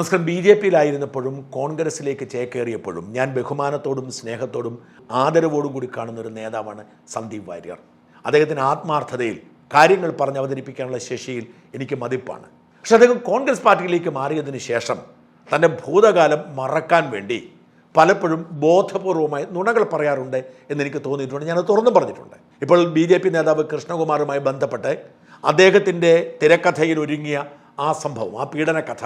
നമസ്കാരം. B J പിയിലായിരുന്നപ്പോഴും കോൺഗ്രസിലേക്ക് ചേക്കേറിയപ്പോഴും ഞാൻ ബഹുമാനത്തോടും സ്നേഹത്തോടും ആദരവോടും കൂടി കാണുന്ന ഒരു നേതാവാണ് സന്ദീപ് വാര്യർ. അദ്ദേഹത്തിന് ആത്മാർത്ഥതയിൽ കാര്യങ്ങൾ പറഞ്ഞ് അവതരിപ്പിക്കാനുള്ള ശേഷിയിൽ എനിക്ക് മതിപ്പാണ്. പക്ഷെ അദ്ദേഹം കോൺഗ്രസ് പാർട്ടിയിലേക്ക് മാറിയതിന് ശേഷം തന്റെ ഭൂതകാലം മറക്കാൻ വേണ്ടി പലപ്പോഴും ബോധപൂർവമായി നുണകൾ പറയാറുണ്ട് എന്നെനിക്ക് തോന്നിയിട്ടുണ്ട്. ഞാൻ തുറന്നും പറഞ്ഞിട്ടുണ്ട്. ഇപ്പോൾ ബി ജെ പി നേതാവ് കൃഷ്ണകുമാറുമായി ബന്ധപ്പെട്ട് അദ്ദേഹത്തിന്റെ തിരക്കഥയിൽ ഒരുങ്ങിയ ആ സംഭവം ആ പീഡന കഥ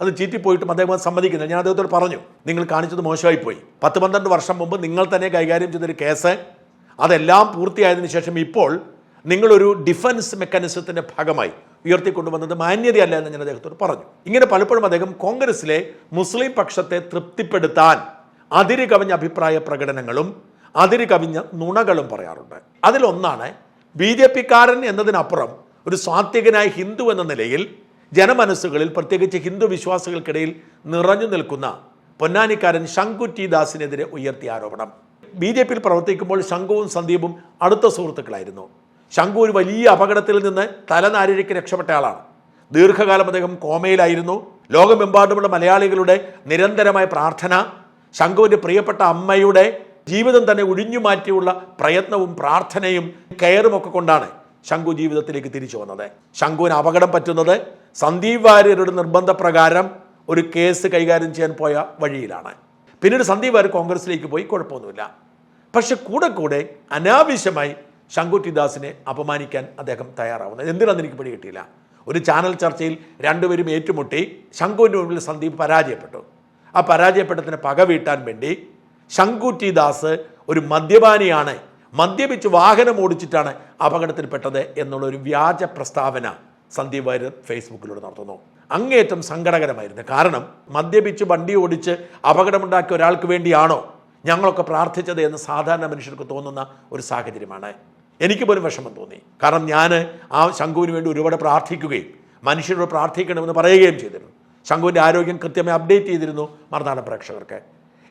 അത് ചീറ്റിപ്പോയിട്ടും അദ്ദേഹം അത് സമ്മതിക്കുന്നില്ല. ഞാൻ അദ്ദേഹത്തോട് പറഞ്ഞു നിങ്ങൾ കാണിച്ചത് മോശമായിപ്പോയി. പത്ത് പന്ത്രണ്ട് വർഷം മുമ്പ് നിങ്ങൾ തന്നെ കൈകാര്യം ചെയ്തൊരു കേസ് അതെല്ലാം പൂർത്തിയായതിനു ശേഷം ഇപ്പോൾ നിങ്ങളൊരു ഡിഫൻസ് മെക്കാനിസത്തിന്റെ ഭാഗമായി ഉയർത്തിക്കൊണ്ടുവന്നത് മാന്യതയല്ല എന്ന് ഞാൻ അദ്ദേഹത്തോട് പറഞ്ഞു. ഇങ്ങനെ പലപ്പോഴും അദ്ദേഹം കോൺഗ്രസിലെ മുസ്ലിം പക്ഷത്തെ തൃപ്തിപ്പെടുത്താൻ അതിര് കവിഞ്ഞ അഭിപ്രായ പ്രകടനങ്ങളും അതിര് കവിഞ്ഞ നുണകളും പറയാറുണ്ട്. അതിലൊന്നാണ് ബി ജെ പിക്കാരൻ എന്നതിനപ്പുറം ഒരു സ്വാത്വികനായ ഹിന്ദു എന്ന നിലയിൽ ജനമനസ്സുകളിൽ പ്രത്യേകിച്ച് ഹിന്ദു വിശ്വാസികൾക്കിടയിൽ നിറഞ്ഞു നിൽക്കുന്ന പൊന്നാനിക്കാരൻ ശങ്കു ടി ദാസിനെതിരെ ഉയർത്തിയ ആരോപണം. ബി ജെ പിയിൽ പ്രവർത്തിക്കുമ്പോൾ ശംഖുവും സന്ദീപും അടുത്ത സുഹൃത്തുക്കളായിരുന്നു. ശംഖു ഒരു വലിയ അപകടത്തിൽ നിന്ന് തലനാരിഴയ്ക്ക് രക്ഷപ്പെട്ട ആളാണ്. ദീർഘകാലം അദ്ദേഹം കോമയിലായിരുന്നു. ലോകമെമ്പാടുമുള്ള മലയാളികളുടെ നിരന്തരമായ പ്രാർത്ഥന ശംഖുവിന്റെ പ്രിയപ്പെട്ട അമ്മയുടെ ജീവിതം തന്നെ ഒഴിഞ്ഞു മാറ്റിയുള്ള പ്രയത്നവും പ്രാർത്ഥനയും കെയറും ഒക്കെ കൊണ്ടാണ് ശംഖു ജീവിതത്തിലേക്ക് തിരിച്ചു വന്നത്. ശംഖുവിന് അപകടം പറ്റുന്നത് സന്ദീപ് വാര്യരുടെ നിർബന്ധപ്രകാരം ഒരു കേസ് കൈകാര്യം ചെയ്യാൻ പോയ വഴിയിലാണ്. പിന്നീട് സന്ദീപ് വാര്യർ കോൺഗ്രസിലേക്ക് പോയി കുഴപ്പമൊന്നുമില്ല. പക്ഷെ കൂടെ കൂടെ അനാവശ്യമായി ശങ്കുട്ടി ദാസിനെ അപമാനിക്കാൻ അദ്ദേഹം തയ്യാറാവുന്നത് എന്തിനാണെന്ന് എനിക്ക് പിടി കിട്ടിയില്ല? ഒരു ചാനൽ ചർച്ചയിൽ രണ്ടുപേരും ഏറ്റുമുട്ടി ശങ്കുവിന്റെ മുമ്പിൽ സന്ദീപ് പരാജയപ്പെട്ടു. ആ പരാജയപ്പെട്ടതിന് പക വീട്ടാൻ വേണ്ടി ശങ്കുറ്റി ദാസ് ഒരു മദ്യപാനിയാണ് മദ്യപിച്ച് വാഹനം ഓടിച്ചിട്ടാണ് അപകടത്തിൽപ്പെട്ടത് എന്നുള്ളൊരു വ്യാജ പ്രസ്താവന സന്ദീപ് വാര്യർ ഫേസ്ബുക്കിലൂടെ നടത്തുന്നു. അങ്ങേയറ്റം സങ്കടകരമായിരുന്നു. കാരണം മദ്യപിച്ച് വണ്ടി ഓടിച്ച് അപകടമുണ്ടാക്കിയ ഒരാൾക്ക് വേണ്ടിയാണോ ഞങ്ങളൊക്കെ പ്രാർത്ഥിച്ചത് എന്ന് സാധാരണ മനുഷ്യർക്ക് തോന്നുന്ന ഒരു സാഹചര്യമാണ്. എനിക്ക് പോലും വിഷമം തോന്നി. കാരണം ഞാൻ ആ ശംഖുവിന് വേണ്ടി ഒരുപാട് പ്രാർത്ഥിക്കുകയും മനുഷ്യരോട് പ്രാർത്ഥിക്കണമെന്ന് പറയുകയും ചെയ്തിരുന്നു. ശംഖുവിന്റെ ആരോഗ്യം കൃത്യമായി അപ്ഡേറ്റ് ചെയ്തിരുന്നു മറുനാടൻ പ്രേക്ഷകർക്ക്.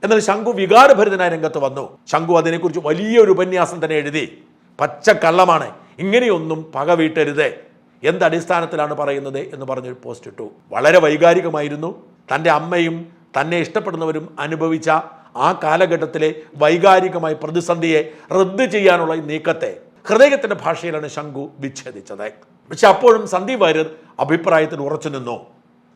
എന്നാൽ ശംഖു വികാരഭരിതനായ രംഗത്ത് വന്നു. ശംഖു അതിനെക്കുറിച്ച് വലിയൊരു ഉപന്യാസം തന്നെ എഴുതി. പച്ച കള്ളമാണ് ഇങ്ങനെയൊന്നും പക വീട്ടരുത് എന്ത് അടിസ്ഥാനത്തിലാണ് പറയുന്നത് എന്ന് പറഞ്ഞൊരു പോസ്റ്റ് ഇട്ടു. വളരെ വൈകാരികമായിരുന്നു. തന്റെ അമ്മയും തന്നെ ഇഷ്ടപ്പെടുന്നവരും അനുഭവിച്ച ആ കാലഘട്ടത്തിലെ വൈകാരികമായ പ്രതിസന്ധിയെ റദ്ദ് ചെയ്യാനുള്ള ഈ നീക്കത്തെ ഹൃദയത്തിന്റെ ഭാഷയിലാണ് ശംഖു വിച്ഛേദിച്ചത്. പക്ഷെ അപ്പോഴും സന്ദീപ് വാര്യർ അഭിപ്രായത്തിൽ ഉറച്ചു നിന്നു.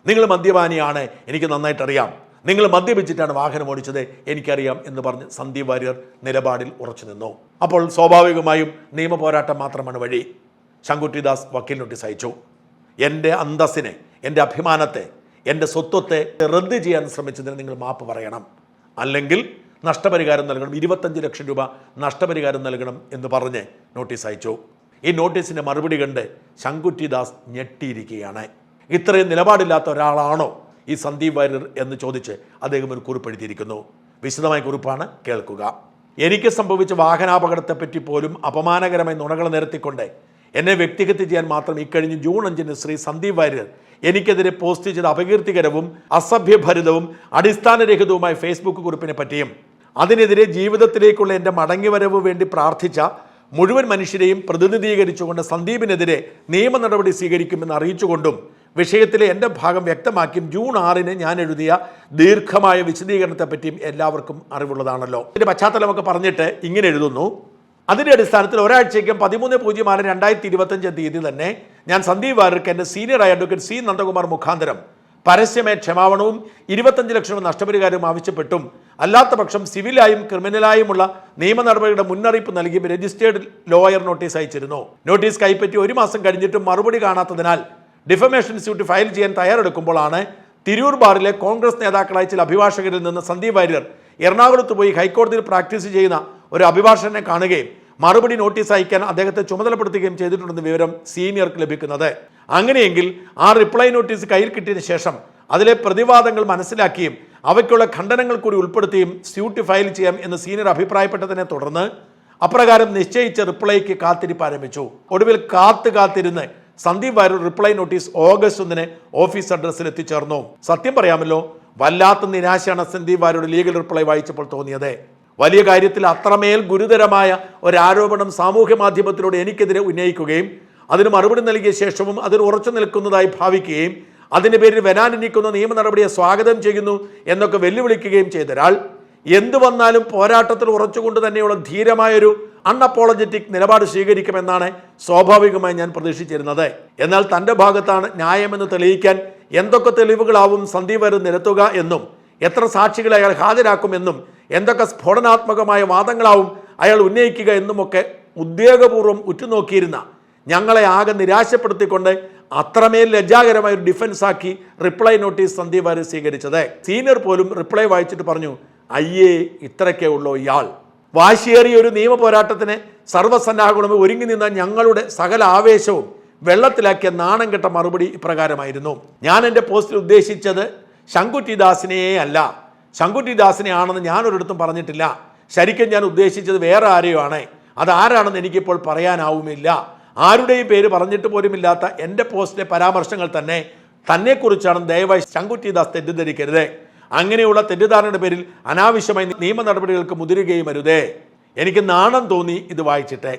നിങ്ങൾ മദ്യപാനിയാണ് എനിക്ക് നന്നായിട്ടറിയാം. നിങ്ങൾ മദ്യപിച്ചിട്ടാണ് വാഹനം ഓടിച്ചത് എനിക്കറിയാം എന്ന് പറഞ്ഞ് സന്ദീപ് വാര്യർ നിലപാടിൽ ഉറച്ചു നിന്നു. അപ്പോൾ സ്വാഭാവികമായും നിയമ പോരാട്ടം മാത്രമാണ് വഴി. ശങ്കുട്ടിദാസ് വക്കീൽ നോട്ടീസ് അയച്ചു എന്റെ അന്തസ്സിനെ എന്റെ അഭിമാനത്തെ എന്റെ സ്വത്വത്തെ റദ്ദ് ചെയ്യാൻ ശ്രമിച്ചതിന് നിങ്ങൾ മാപ്പ് പറയണം. അല്ലെങ്കിൽ നഷ്ടപരിഹാരം നൽകണം. ഇരുപത്തഞ്ച് ലക്ഷം രൂപ നഷ്ടപരിഹാരം നൽകണം എന്ന് പറഞ്ഞ് നോട്ടീസ് അയച്ചു ഈ നോട്ടീസിന്റെ മറുപടി കണ്ട് ശങ്കുറ്റിദാസ് ഞെട്ടിയിരിക്കുകയാണ്. ഇത്രയും നിലപാടില്ലാത്ത ഒരാളാണോ ഈ സന്ദീപ് വാര്യർ എന്ന് ചോദിച്ച് അദ്ദേഹം ഒരു കുറിപ്പെഴുതിയിരിക്കുന്നു. വിശദമായ കുറിപ്പാണ് കേൾക്കുക. എനിക്ക് സംഭവിച്ച വാഹനാപകടത്തെപ്പറ്റി പോലും അപമാനകരമായി നുണകൾ നിരത്തിക്കൊണ്ട് എന്നെ വ്യക്തിഗത ചെയ്യാൻ മാത്രം ഇക്കഴിഞ്ഞ് ജൂൺ അഞ്ചിന് ശ്രീ സന്ദീപ് വാര്യർ എനിക്കെതിരെ പോസ്റ്റ് ചെയ്ത അപകീർത്തികരവും അസഭ്യഭരിതവും അടിസ്ഥാനരഹിതവുമായ ഫേസ്ബുക്ക് കുറിപ്പിനെ പറ്റിയും അതിനെതിരെ ജീവിതത്തിലേക്കുള്ള എന്റെ മടങ്ങിവരവ് വേണ്ടി പ്രാർത്ഥിച്ച മുഴുവൻ മനുഷ്യരെയും പ്രതിനിധീകരിച്ചുകൊണ്ട് സന്ദീപിനെതിരെ നിയമ നടപടി സ്വീകരിക്കുമെന്ന് അറിയിച്ചുകൊണ്ടും വിഷയത്തിലെ എന്റെ ഭാഗം വ്യക്തമാക്കിയും ജൂൺ ആറിന് ഞാൻ എഴുതിയ ദീർഘമായ വിശദീകരണത്തെപ്പറ്റിയും എല്ലാവർക്കും അറിവുള്ളതാണല്ലോ. ഇതിന്റെ പശ്ചാത്തലമൊക്കെ പറഞ്ഞിട്ട് ഇങ്ങനെ എഴുതുന്നു. അതിന്റെ അടിസ്ഥാനത്തിൽ ഒരാഴ്ചയ്ക്കും പതിമൂന്ന് പൂജ്യം ആറ് രണ്ടായിരത്തി ഇരുപത്തഞ്ച് തീയതി തന്നെ ഞാൻ സന്ദീപ് വാര്യർക്ക് എന്റെ സീനിയർ അഡ്വക്കേറ്റ് സി നന്ദകുമാർ മുഖാന്തരം പരസ്യമേ ക്ഷമാവണവും ഇരുപത്തഞ്ച് ലക്ഷം നഷ്ടപരിഹാരവും ആവശ്യപ്പെട്ടും. അല്ലാത്ത പക്ഷം സിവിലായും ക്രിമിനലായുമുള്ള നിയമ നടപടിയുടെ മുന്നറിയിപ്പ് നൽകി രജിസ്റ്റേർഡ് ലോയർ നോട്ടീസ് അയച്ചിരുന്നു. നോട്ടീസ് കൈപ്പറ്റി ഒരു മാസം കഴിഞ്ഞിട്ടും മറുപടി കാണാത്തതിനാൽ ഡിഫമേഷൻ സ്യൂട്ട് ഫയൽ ചെയ്യാൻ തയ്യാറെടുക്കുമ്പോഴാണ് തിരൂർ ബാറിലെ കോൺഗ്രസ് നേതാക്കളായ ചില അഭിഭാഷകരിൽ നിന്ന് സന്ദീപ് വാര്യർ എറണാകുളത്ത് പോയി ഹൈക്കോടതിയിൽ പ്രാക്ടീസ് ചെയ്യുന്ന ഒരു അഭിഭാഷകനെ കാണുകയും മറുപടി നോട്ടീസ് അയക്കാൻ അദ്ദേഹത്തെ ചുമതലപ്പെടുത്തുകയും ചെയ്തിട്ടുണ്ടെന്ന് വിവരം സീനിയർക്ക് ലഭിക്കുന്നത്. അങ്ങനെയെങ്കിൽ ആ റിപ്ലൈ നോട്ടീസ് കയ്യിൽ കിട്ടിയതിന് ശേഷം അതിലെ പ്രതിവാദങ്ങൾ മനസ്സിലാക്കിയും അവയ്ക്കുള്ള ഖണ്ഡനങ്ങൾ കൂടി ഉൾപ്പെടുത്തിയും സ്യൂട്ട് ഫയൽ ചെയ്യാം എന്ന് സീനിയർ അഭിപ്രായപ്പെട്ടതിനെ തുടർന്ന് അപ്രകാരം നിശ്ചയിച്ച റിപ്ലൈക്ക് കാത്തിരിപ്പ് ആരംഭിച്ചു. ഒടുവിൽ കാത്തു കാത്തിരുന്ന് Sandeep Varier reply notice August ഒന്നിന് ഓഫീസ് അഡ്രസ്സിൽ എത്തിച്ചേർന്നു. സത്യം പറയാമല്ലോ വല്ലാത്ത നിരാശയാണ് സന്ദീപ് വാര്യരുടെ ലീഗൽ റിപ്ലൈ വായിച്ചപ്പോൾ തോന്നിയത്. വലിയ കാര്യത്തിൽ അത്രമേൽ ഗുരുതരമായ ഒരാരോപണം സാമൂഹ്യ മാധ്യമത്തിലൂടെ എനിക്കെതിരെ ഉന്നയിക്കുകയും അതിന് മറുപടി നൽകിയ ശേഷവും അതിന് ഉറച്ചു നിൽക്കുന്നതായി ഭാവിക്കുകയും അതിന്റെ പേരിൽ വരാനിരിക്കുന്ന നിയമ നടപടിയെ സ്വാഗതം ചെയ്യുന്നു എന്നൊക്കെ വെല്ലുവിളിക്കുകയും ചെയ്ത ഒരാൾ എന്തു വന്നാലും പോരാട്ടത്തിൽ ഉറച്ചുകൊണ്ട് തന്നെയുള്ള ധീരമായൊരു അൺഅപ്പോളജറ്റിക് നിലപാട് സ്വീകരിക്കുമെന്നാണ് സ്വാഭാവികമായി ഞാൻ പ്രതീക്ഷിച്ചിരുന്നത്. എന്നാൽ തന്റെ ഭാഗത്താണ് ന്യായമെന്ന് തെളിയിക്കാൻ എന്തൊക്കെ തെളിവുകളാവും സന്ദീപ് നിരത്തുക എന്നും എത്ര സാക്ഷികളെ അയാൾ ഹാജരാക്കുമെന്നും എന്തൊക്കെ സ്ഫോടനാത്മകമായ വാദങ്ങളാവും അയാൾ ഉന്നയിക്കുക എന്നുമൊക്കെ ഉദ്യോഗപൂർവം ഉറ്റുനോക്കിയിരുന്ന. ഞങ്ങളെ ആകെ നിരാശപ്പെടുത്തിക്കൊണ്ട് അത്രമേൽ ലജ്ജാകരമായ ഒരു ഡിഫൻസ് ആക്കി റിപ്ലൈ നോട്ടീസ് സന്ദീപ് വാര്യർ സ്വീകരിച്ചത്. സീനിയർ പോലും റിപ്ലൈ വായിച്ചിട്ട് പറഞ്ഞു അയ്യേ ഇത്രയ്ക്കേ ഉള്ളൂ ഇയാൾ. വാശിയേറിയ ഒരു നിയമ പോരാട്ടത്തിന് സർവസന്നാഹകളും ഒരുങ്ങി നിന്ന ഞങ്ങളുടെ സകല ആവേശവും വെള്ളത്തിലാക്കിയ നാണം കെട്ട മറുപടി ഇപ്രകാരമായിരുന്നു. ഞാൻ എന്റെ പോസ്റ്റിൽ ഉദ്ദേശിച്ചത് ശങ്കുറ്റിദാസിനെയേ അല്ല. ആണെന്ന് ഞാൻ ഒരിടത്തും പറഞ്ഞിട്ടില്ല. ശരിക്കും ഞാൻ ഉദ്ദേശിച്ചത് വേറെ ആരെയോ ആണ് അത് ആരാണെന്ന് എനിക്കിപ്പോൾ പറയാനാവുമില്ല. ആരുടെയും പേര് പറഞ്ഞിട്ട് പോലുമില്ലാത്ത എന്റെ പോസ്റ്റിലെ പരാമർശങ്ങൾ തന്നെ തന്നെക്കുറിച്ചാണ് ദയവായി ശങ്കുറ്റി ദാസ് തെറ്റിദ്ധരിക്കരുത്. അങ്ങനെയുള്ള തെറ്റിദ്ധാരണയുടെ പേരിൽ അനാവശ്യമായി നിയമ നടപടികൾക്ക് മുതിരുകയും അരുതേ. എനിക്ക് നാണം തോന്നി ഇത് വായിച്ചിട്ട്.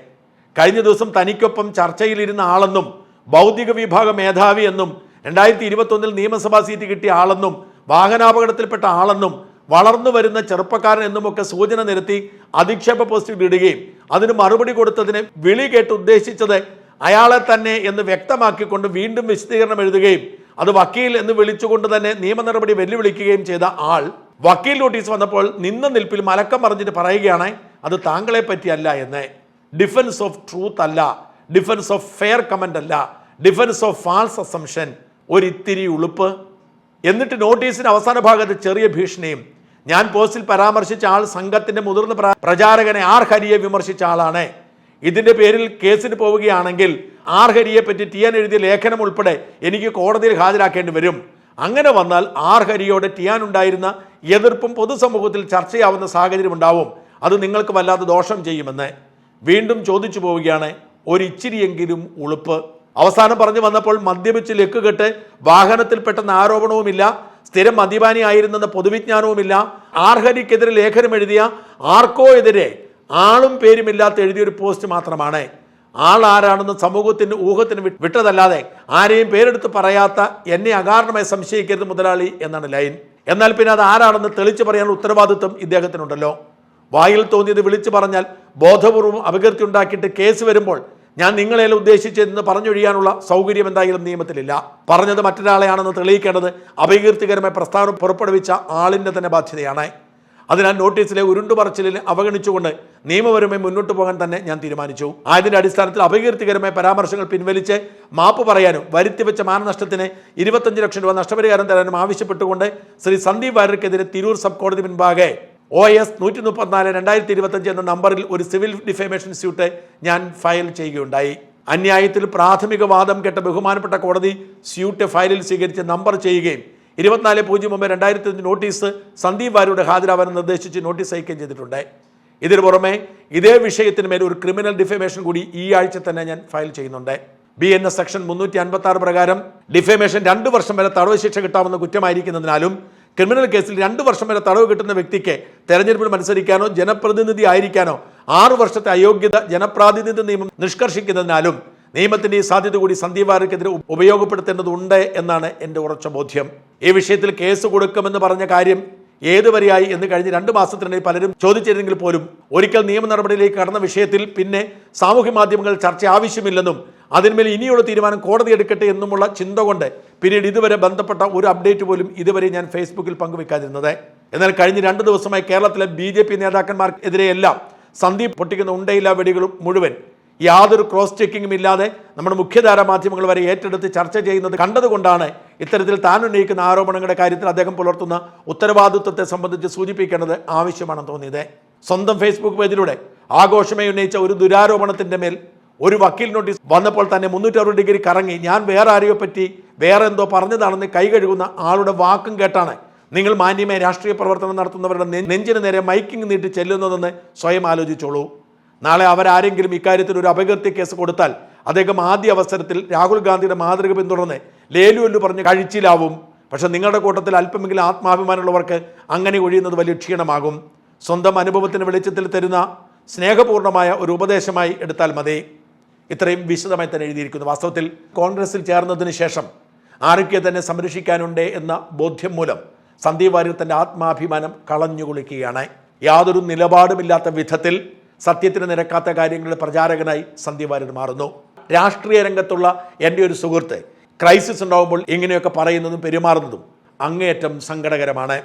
കഴിഞ്ഞ ദിവസം തനിക്കൊപ്പം ചർച്ചയിലിരുന്ന ആളെന്നും ബൗദ്ധിക വിഭാഗ മേധാവി എന്നും രണ്ടായിരത്തി ഇരുപത്തൊന്നിൽ നിയമസഭാ സീറ്റ് കിട്ടിയ ആളെന്നും വാഹനാപകടത്തിൽപ്പെട്ട ആളെന്നും വളർന്നു വരുന്ന ചെറുപ്പക്കാരൻ എന്നുമൊക്കെ സൂചന നിരത്തി അധിക്ഷേപ പോസ്റ്റിൽ ഇടുകയും അതിന് മറുപടി കൊടുത്തതിന് വിളി കേട്ട് ഉദ്ദേശിച്ചത് അയാളെ തന്നെ എന്ന് വ്യക്തമാക്കിക്കൊണ്ട് വീണ്ടും വിശദീകരണം എഴുതുകയും അത് വക്കീൽ എന്ന് വിളിച്ചുകൊണ്ട് തന്നെ നിയമ നടപടി വെല്ലുവിളിക്കുകയും ചെയ്ത ആൾ വക്കീൽ നോട്ടീസ് വന്നപ്പോൾ നിന്ന നിൽപ്പിൽ മലക്കം പറഞ്ഞിട്ട് പറയുകയാണ് അത് താങ്കളെ പറ്റിയല്ല എന്ന്. ഡിഫൻസ് ഓഫ് ട്രൂത്ത് അല്ല. ഡിഫൻസ് ഓഫ് ഫെയർ കമന്റ് അല്ല. Defence of false assumption. ഒരിത്തിരി ഉളുപ്പ്. എന്നിട്ട് നോട്ടീസിന് അവസാന ഭാഗത്ത് ചെറിയ ഭീഷണിയും. ഞാൻ പോസ്റ്റിൽ പരാമർശിച്ച ആൾ സംഘത്തിന്റെ മുതിർന്ന പ്ര- പ്രചാരകനെ ആർ ഹരിയെ വിമർശിച്ച ആളാണ്. ഇതിന്റെ പേരിൽ കേസിന് പോവുകയാണെങ്കിൽ ആർ ഹരിയെ പറ്റി ടി എൻ എഴുതിയ ലേഖനം ഉൾപ്പെടെ എനിക്ക് കോടതിയിൽ ഹാജരാക്കേണ്ടി വരും. അങ്ങനെ വന്നാൽ ആർ ഹരിയോട് ടിയാൻ ഉണ്ടായിരുന്ന എതിർപ്പും പൊതുസമൂഹത്തിൽ ചർച്ചയാവുന്ന സാഹചര്യം ഉണ്ടാവും. അത് നിങ്ങൾക്ക് വല്ലാതെ ദോഷം ചെയ്യുമെന്ന്. വീണ്ടും ചോദിച്ചു പോവുകയാണ്. ഒരിച്ചിരിയെങ്കിലും ഉളുപ്പ്. അവസാനം പറഞ്ഞു വന്നപ്പോൾ മദ്യപിച്ച് ലക്കുകെട്ട് വാഹനത്തിൽപ്പെട്ടെന്ന ആരോപണവുമില്ല സ്ഥിരം മദ്യപാനി ആയിരുന്നെന്ന പൊതുവിജ്ഞാനവുമില്ല. ആർഹരിക്കെതിരെ ലേഖനം എഴുതിയ ആർക്കോ എതിരെ ആളും പേരുമില്ലാത്ത എഴുതിയൊരു പോസ്റ്റ് മാത്രമാണ്. ആൾ ആരാണെന്ന് സമൂഹത്തിന് ഊഹത്തിന് വിട്ടതല്ലാതെ ആരെയും പേരെടുത്ത് പറയാത്ത എന്നെ അകാരണമായി സംശയിക്കരുത് മുതലാളി എന്നാണ് ലൈൻ. എന്നാൽ പിന്നെ അത് ആരാണെന്ന് തെളിച്ചു പറയാനുള്ള ഉത്തരവാദിത്വം ഇദ്ദേഹത്തിനുണ്ടല്ലോ. വായിൽ തോന്നിയത് വിളിച്ചു പറഞ്ഞാൽ ബോധപൂർവം അപകീർത്തി ഉണ്ടാക്കിയിട്ട് കേസ് വരുമ്പോൾ ഞാൻ നിങ്ങളെല്ലാം ഉദ്ദേശിച്ചതെന്ന് പറഞ്ഞൊഴിയാനുള്ള സൗകര്യം എന്തായാലും നിയമത്തിലില്ല. പറഞ്ഞത് മറ്റൊരാളെയാണെന്ന് തെളിയിക്കേണ്ടത് അപകീർത്തികരമായ പ്രസ്താവന പുറപ്പെടുവിച്ച ആളിന്റെ തന്നെ ബാധ്യതയാണ്. അതിനാൽ നോട്ടീസിലെ ഉരുണ്ടുപറച്ചിലിൽ അവഗണിച്ചുകൊണ്ട് നിയമപരമായി മുന്നോട്ട് പോകാൻ തന്നെ ഞാൻ തീരുമാനിച്ചു. ആയതിന്റെ അടിസ്ഥാനത്തിൽ അപകീർത്തികരമായ പരാമർശങ്ങൾ പിൻവലിച്ച് മാപ്പ് പറയാനും വരുത്തിവെച്ച മാനനഷ്ടത്തിന് ഇരുപത്തഞ്ച് ലക്ഷം രൂപ നഷ്ടപരിഹാരം തരാനും ആവശ്യപ്പെട്ടുകൊണ്ട് ശ്രീ സന്ദീപ് വാര്യർക്കെതിരെ തിരൂർ സബ് കോടതി മുൻപാകെ ഒ എസ് നൂറ്റി മുപ്പത്തിനാല് രണ്ടായിരത്തി ഇരുപത്തഞ്ച് എന്ന നമ്പറിൽ ഒരു സിവിൽ ഡിഫേമേഷൻ സ്യൂട്ട് ഞാൻ ഫയൽ ചെയ്യുകയുണ്ടായി. അന്യായത്തിൽ പ്രാഥമിക വാദം കേട്ട ബഹുമാനപ്പെട്ട കോടതി സ്യൂട്ട് ഫയലിൽ സ്വീകരിച്ച് നമ്പർ ചെയ്യുകയും ഇരുപത്തിനാല് പൂജ്യം ഒമ്പത് രണ്ടായിരത്തി അഞ്ച് നോട്ടീസ് സന്ദീപ് വാര്യയുടെ ഹാജരാവാൻ നിർദ്ദേശിച്ച് നോട്ടീസ് അയക്കുകയും ചെയ്തിട്ടുണ്ട്. ഇതിനു പുറമെ ഇതേ വിഷയത്തിന് മേൽ ഒരു ക്രിമിനൽ ഡിഫേമേഷൻ കൂടി ഈ ആഴ്ച തന്നെ ഞാൻ ഫയൽ ചെയ്യുന്നുണ്ട്. ബി എൻ എസ് സെക്ഷൻ മുന്നൂറ്റി അൻപത്തി ആറ് പ്രകാരം ഡിഫേമേഷൻ രണ്ട് വർഷം വരെ തടവ് ശിക്ഷ കിട്ടാവുന്ന കുറ്റമായിരിക്കുന്നതിനാലും ക്രിമിനൽ കേസിൽ രണ്ട് വർഷം വരെ തടവ് കിട്ടുന്ന വ്യക്തിക്ക് തെരഞ്ഞെടുപ്പിൽ മത്സരിക്കാനോ ജനപ്രതിനിധി ആയിരിക്കാനോ ആറു വർഷത്തെ അയോഗ്യത ജനപ്രാതിനിധ്യ നിയമം നിഷ്കർഷിക്കുന്നതിനാലും നിയമത്തിന്റെ ഈ സാധ്യത കൂടി സന്ദീപ് വാര്യർക്കെതിരെ ഉപ- ഉപയോഗപ്പെടുത്തേണ്ടതുണ്ട് എന്നാണ് എന്റെ ഉറച്ച ബോധ്യം. ഈ വിഷയത്തിൽ കേസ് കൊടുക്കുമെന്ന് പറഞ്ഞ കാര്യം ഏതുവരെയായി എന്ന് കഴിഞ്ഞ രണ്ട് മാസത്തിനിടയിൽ പലരും ചോദിച്ചിരുന്നെങ്കിൽ പോലും ഒരിക്കൽ നിയമ നടപടിയിലേക്ക് കടന്ന വിഷയത്തിൽ പിന്നെ സാമൂഹ്യ മാധ്യമങ്ങൾ ചർച്ച ആവശ്യമില്ലെന്നും അതിന്മേൽ ഇനിയുള്ള തീരുമാനം കോടതി എടുക്കട്ടെ എന്നുമുള്ള ചിന്ത കൊണ്ട് പിന്നീട് ഇതുവരെ ബന്ധപ്പെട്ട ഒരു അപ്ഡേറ്റ് പോലും ഇതുവരെ ഞാൻ ഫേസ്ബുക്കിൽ പങ്കുവെക്കാതിരുന്നത്. എന്നാൽ കഴിഞ്ഞ രണ്ട് ദിവസമായി കേരളത്തിലെ ബി ജെ പി നേതാക്കന്മാർക്കെതിരെയെല്ലാം സന്ദീപ് പൊട്ടിക്കുന്ന ഉണ്ടയില്ല വെടികളും മുഴുവൻ യാതൊരു ക്രോസ് ചെക്കിങ്ങും ഇല്ലാതെ നമ്മുടെ മുഖ്യധാര മാധ്യമങ്ങൾ വരെ ഏറ്റെടുത്ത് ചർച്ച ചെയ്യുന്നത് കണ്ടതുകൊണ്ടാണ് ഇത്തരത്തിൽ താൻ ഉന്നയിക്കുന്ന ആരോപണങ്ങളുടെ കാര്യത്തിൽ അദ്ദേഹം പുലർത്തുന്ന ഉത്തരവാദിത്വത്തെ സംബന്ധിച്ച് സൂചിപ്പിക്കേണ്ടത് ആവശ്യമാണെന്ന് തോന്നിയത്. സ്വന്തം ഫേസ്ബുക്ക് പേജിലൂടെ ആഘോഷമായി ഉന്നയിച്ച ഒരു ദുരാരോപണത്തിന്റെ മേൽ ഒരു വക്കീൽ നോട്ടീസ് വന്നപ്പോൾ തന്നെ മുന്നൂറ്ററുപത് ഡിഗ്രി കറങ്ങി. ഞാൻ വേറെ ആരെയോ പറ്റി വേറെ എന്തോ പറഞ്ഞതാണെന്ന് കൈ കഴുകുന്ന ആളുടെ വാക്കും കേട്ടാണ്. നിങ്ങൾ മാന്യമായ രാഷ്ട്രീയ പ്രവർത്തനം നടത്തുന്നവരുടെ നെഞ്ചിന് നേരെ മൈക്കിംഗ് നീട്ടി ചെല്ലുന്നതെന്ന് സ്വയം ആലോചിച്ചോളൂ. നാളെ അവരാരെങ്കിലും ഇക്കാര്യത്തിൽ ഒരു അപകീർത്തി കേസ് കൊടുത്താൽ അദ്ദേഹം ആദ്യ അവസരത്തിൽ രാഹുൽ ഗാന്ധിയുടെ മാതൃക പിന്തുടർന്ന് ലേലു എന്ന് പറഞ്ഞ് കഴിച്ചിലാവും. പക്ഷെ നിങ്ങളുടെ കൂട്ടത്തിൽ അല്പമെങ്കിലും ആത്മാഭിമാനമുള്ളവർക്ക് അങ്ങനെ ഒഴിയുന്നത് വലിയ ക്ഷീണമാകും. സ്വന്തം അനുഭവത്തിന് വെളിച്ചത്തിൽ തരുന്ന സ്നേഹപൂർണമായ ഒരു ഉപദേശമായി എടുത്താൽ മതി. ഇത്രയും വിശദമായി തന്നെ എഴുതിയിരിക്കുന്നു. വാസ്തവത്തിൽ കോൺഗ്രസിൽ ചേർന്നതിന് ശേഷം ആരൊക്കെ തന്നെ സംരക്ഷിക്കാനുണ്ട് എന്ന ബോധ്യം മൂലം സന്ദീപ് വാര്യർ തന്റെ ആത്മാഭിമാനം കളഞ്ഞു കുളിക്കുകയാണ് യാതൊരു നിലപാടുമില്ലാത്ത വിധത്തിൽ സത്യത്തിന് നിരക്കാത്ത കാര്യങ്ങളുടെ പ്രചാരകനായി സന്ദീപ് വാര്യർ മാറുന്നു. രാഷ്ട്രീയ രംഗത്തുള്ള എന്റെ ഒരു സുഹൃത്ത് ക്രൈസിസ് ഉണ്ടാകുമ്പോൾ ഇങ്ങനെയൊക്കെ പറയുന്നതും പെരുമാറുന്നതും അങ്ങേയറ്റം സങ്കടകരമാണ്.